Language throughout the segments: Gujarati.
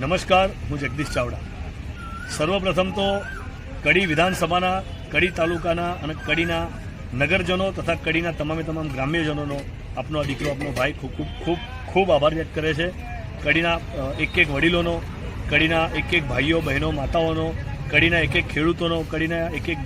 નમસ્કાર, હું જગદીશ ચાવડા. સર્વપ્રથમ તો કડી વિધાનસભાના, કડી તાલુકાના અને કડીના નગરજનો તથા કડીના તમામે તમામ ગ્રામ્યજનોનો આપનો આ દીકરો, આપનો ભાઈ ખૂબ ખૂબ ખૂબ ખૂબ આભાર વ્યક્ત કરે છે. કડીના એક એક વડીલોનો, કડીના એક એક ભાઈઓ, બહેનો, માતાઓનો, કડીના એક એક ખેડૂતોનો, કડીના એક એક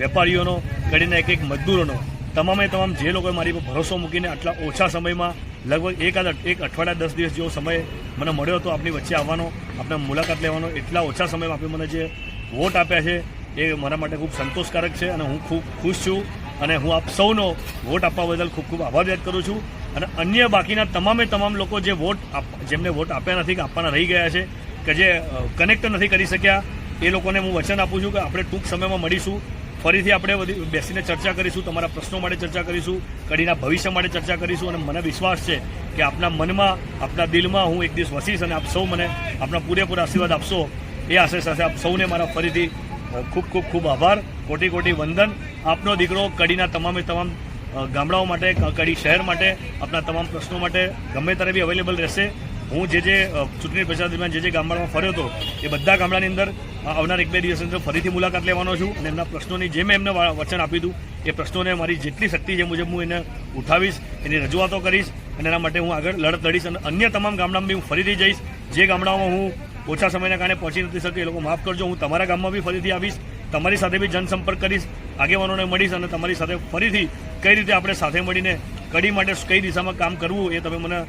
વેપારીઓનો, કડીના એક એક મજદૂરોનો, તમામે તમામ જે લોકોએ મારી પર ભરોસો મૂકીને આટલા ઓછા સમયમાં લગભગ એકાદ એક અઠવાડિયા દસ દિવસ જેવો સમય મને મળ્યો હતો આપની વચ્ચે આવવાનો. આપણે મુલાકાત લેવાનો. એટલા ઓછા સમયમાં આપે મને જે વોટ આપ્યા છે એ મારા માટે ખૂબ સંતોષકારક છે અને હું ખૂબ ખુશ છું અને હું આપ સૌનો વોટ આપવા બદલ ખૂબ ખૂબ આભાર વ્યક્ત કરું છું. અને અન્ય બાકીના તમામે તમામ લોકો જે વોટ જેમને વોટ આપ્યા નથી, કે આપવાના રહી ગયા છે, કે જે કનેક્ટ નથી કરી શક્યા, એ લોકોને હું વચન આપું છું કે આપણે ટૂંક સમયમાં મળીશું. ફરીથી આપણે બેસીને ચર્ચા કરીશું, તમારા પ્રશ્નો માટે ચર્ચા કરીશું, કડીના ભવિષ્ય માટે ચર્ચા કરીશું અને મને વિશ્વાસ છે કે આપના મનમાં, આપના દિલમાં હું એક દિવસ વસીશ અને આપ સૌ મને આપના પૂરેપૂરા આશીર્વાદ આપશો. એ આશય સાથે આપ સૌને મારા ફરીથી ખૂબ ખૂબ ખૂબ આભાર. કોટી કોટી વંદન. આપનો દીકરો કડીના તમામે તમામ ગામડાઓ માટે કડી શહેર માટે, આપના તમામ પ્રશ્નો માટે ગમે ત્યારે બી અવેલેબલ રહેશે. હું જે જે ચૂંટણી પ્રચાર દરમિયાન જે જે ગામડામાં ફર્યો હતો, એ બધા ગામડાની અંદર આવનાર એક બે દિવસની અંદર ફરીથી મુલાકાત લેવાનો છું અને એમના પ્રશ્નોની જે મેં એમને વચન આપ્યું હતું એ પ્રશ્નોને મારી જેટલી શક્તિ છે મુજબ હું એને ઉઠાવીશ, એની રજૂઆતો કરીશ અને એના માટે હું આગળ લડત લડીશ અને અન્ય તમામ ગામડામાં બી હું ફરીથી જઈશ. જે ગામડાઓમાં હું ઓછા સમયના કારણે પહોંચી નથી શક્યો, એ લોકો માફ કરજો. હું તમારા ગામમાં બી ફરીથી આવીશ, તમારી સાથે બી જનસંપર્ક કરીશ, આગેવાનોને મળીશ અને તમારી સાથે ફરીથી કઈ રીતે આપણે સાથે મળીને કડી માટે કઈ દિશામાં કામ કરવું એ તમે મને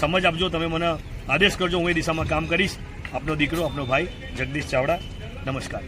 સમજ આપજો, તમે મને આદેશ કરજો, હું એ દિશામાં કામ કરીશ. આપનો દીકરો, આપનો ભાઈ જગદીશ ચાવડા, નમસ્કાર.